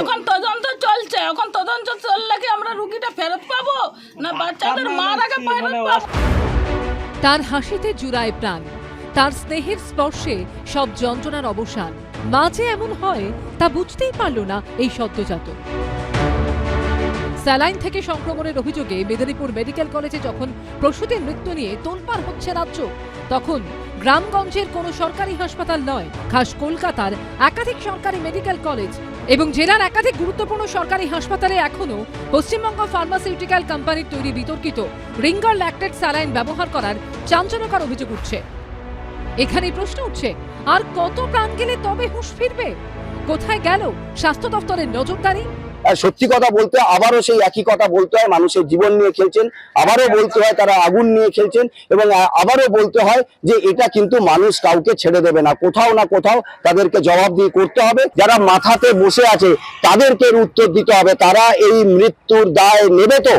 এখন তদন্ত চলছে। এখন তদন্ত চললে কি আমরা রুগীটা ফেরত পাবো? না বাচ্চাদের মার আগে ফেরত পাবো? তার হাসিতে জুড়ায় প্রাণ। তার স্নেহের স্পর্শে সব যন্ত্রণার অবসান। মাঝে এমন হয় তা বুঝতেই পারল না এই সদ্যজাত স্যালাইন থেকে সংক্রমণের অভিযোগে মেদিনীপুর মেডিকেল কলেজে যখন প্রসূতির মৃত্যু নিয়ে তোলপাড় হচ্ছে রাজ্য তখন গ্রামগঞ্জের কোনো সরকারি হাসপাতাল নয়। খাস কলকাতার একাধিক সরকারি মেডিকেল কলেজ এবং জেলার একাধিক গুরুত্বপূর্ণ সরকারি হাসপাতালে এখনও পশ্চিমবঙ্গ ফার্মাসিউটিক্যাল কোম্পানির তৈরি বিতর্কিত রিঙ্গার ল্যাকটেড স্যালাইন ব্যবহার করার চাঞ্চল্যকর অভিযোগ উঠছে। এখানে প্রশ্ন উঠছে, আর কত প্রাণ গেলে তবে হুঁশ ফিরবে? কোথায় গেল স্বাস্থ্য দপ্তরের নজরদারি? সত্যি কথা বলতে আবারও সেই একই কথা বলতে হয় মানুষের জীবন নিয়ে খেলছেন আবারও বলতে হয়। তারা আগুন নিয়ে খেলছেন এবং আবারও বলতে হয় যে এটা কিন্তু মানুষ কাউকে ছেড়ে দেবে না কোথাও না কোথাও তাদেরকে জবাব দিয়ে করতে হবে যারা মাথাতে বসে আছে তাদেরকে উত্তর দিতে হবে তারা এই মৃত্যুর দায় নেবে তো।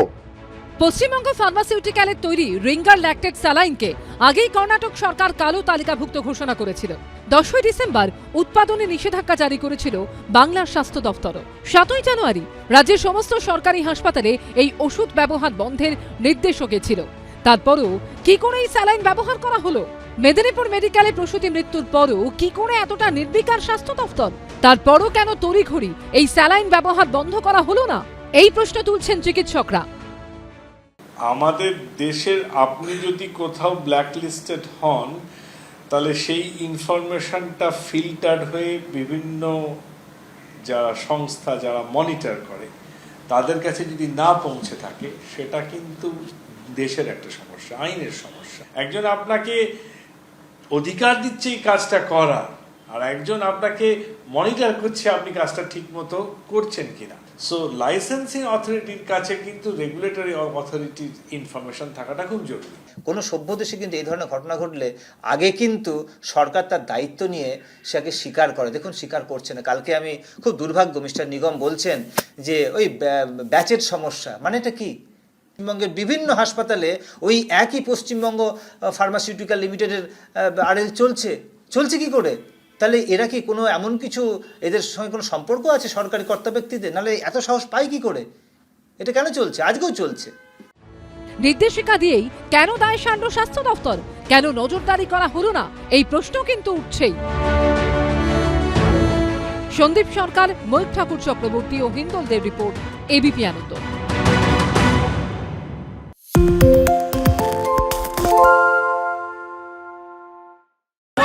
পশ্চিমবঙ্গ ফার্মাসিউটিক্যালের তৈরি রিঙ্গার ল্যাকটেড স্যালাইনকে আগেই কর্ণাটক সরকার কালো তালিকাভুক্ত ঘোষণা করেছিল। দশই ডিসেম্বর উৎপাদনে নিষেধাজ্ঞা জারি করেছিল বাংলার স্বাস্থ্য দফতরও সাতই জানুয়ারি রাজ্যের সমস্ত সরকারি হাসপাতালে এই ওষুধ ব্যবহার বন্ধের নির্দেশও গেছিল। তারপরও কি করে এই স্যালাইন ব্যবহার করা হলো? মেদিনীপুর মেডিকেলে প্রসূতি মৃত্যুর পরও কি করে এতটা নির্বিকার স্বাস্থ্য দফতর তারপরও কেন তড়িঘড়ি এই স্যালাইন ব্যবহার বন্ধ করা হলো না? এই প্রশ্ন তুলছেন চিকিৎসকরা। আমাদের দেশের আপনি যদি কোথাও ব্ল্যাক লিস্টেড হন, তাহলে সেই ইনফরমেশনটা ফিল্টার হয়ে বিভিন্ন যারা সংস্থা, যারা মনিটর করে, তাদের কাছে যদি না পৌঁছে থাকে, সেটা কিন্তু দেশের একটা সমস্যা, আইনের সমস্যা। একজন আপনাকে অধিকার দিচ্ছে এই কাজটা করা আর একজন আপনাকে মনিটর করছে আপনি কাজটা ঠিক মতো করছেন কিনা। সো লাইসেন্সিং অথরিটির কাছে কিন্তু রেগুলেটরি অথরিটির ইনফরমেশন থাকাটা খুব জরুরি। কোনো সভ্য দেশে কিন্তু এই ধরনের ঘটনা ঘটলে আগে কিন্তু সরকার তার দায়িত্ব নিয়ে সেটাকে স্বীকার করে। দেখুন, স্বীকার করছে না। কালকে আমি খুব দুর্ভাগ্য, মিস্টার নিগম বলছেন যে ওই ব্যা- ব্যাচের সমস্যা। মানে এটা কি? পশ্চিমবঙ্গের বিভিন্ন হাসপাতালে ওই একই পশ্চিমবঙ্গ ফার্মাসিউটিক্যাল লিমিটেডের আড়েল চলছে। চলছে কি করে? তাহলে এরা কি কোনো এমন কিছু এদের সঙ্গে কোনো সম্পর্ক আছে সরকারি কর্তা ব্যক্তিদের? নাহলে এত সাহস পায় কি করে? এটা কেন চলছে? আজকেও চলছে। নির্দেশিকা দিয়েই কেন দায় সারল স্বাস্থ্য দফতর? কেন নজরদারি করা হলো না? এই প্রশ্ন কিন্তু উঠছেই। সন্দীপ সরকার ময়ূর ঠাকুর চক্রবর্তী ও হিন্দল দেব রিপোর্ট এবিপি আনন্দ।